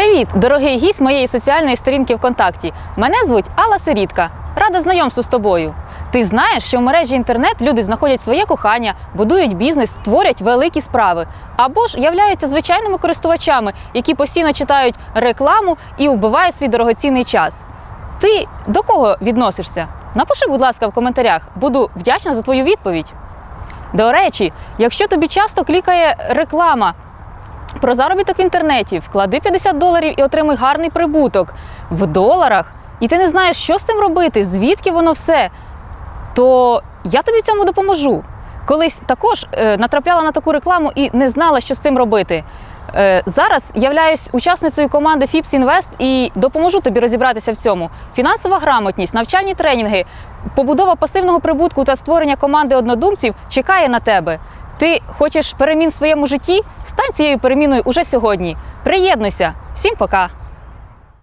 Привіт, дорогий гість моєї соціальної сторінки ВКонтакті. Мене звуть Алла Сирітка. Рада знайомству з тобою. Ти знаєш, що в мережі інтернет люди знаходять своє кохання, будують бізнес, творять великі справи або ж являються звичайними користувачами, які постійно читають рекламу і вбивають свій дорогоцінний час. Ти до кого відносишся? Напиши, будь ласка, в коментарях. Буду вдячна за твою відповідь. До речі, якщо тобі часто клікає реклама про заробіток в інтернеті, вклади 50 доларів і отримуй гарний прибуток в доларах, і ти не знаєш, що з цим робити, звідки воно все, то я тобі в цьому допоможу. Колись також е, натрапляла на таку рекламу і не знала, що з цим робити. Е, зараз являюсь учасницею команди FIPS Invest і допоможу тобі розібратися в цьому. Фінансова грамотність, навчальні тренінги, побудова пасивного прибутку та створення команди однодумців чекає на тебе. Ти хочеш перемін в своєму житті? Стань цією переміною уже сьогодні. Приєднуйся. Всім пока!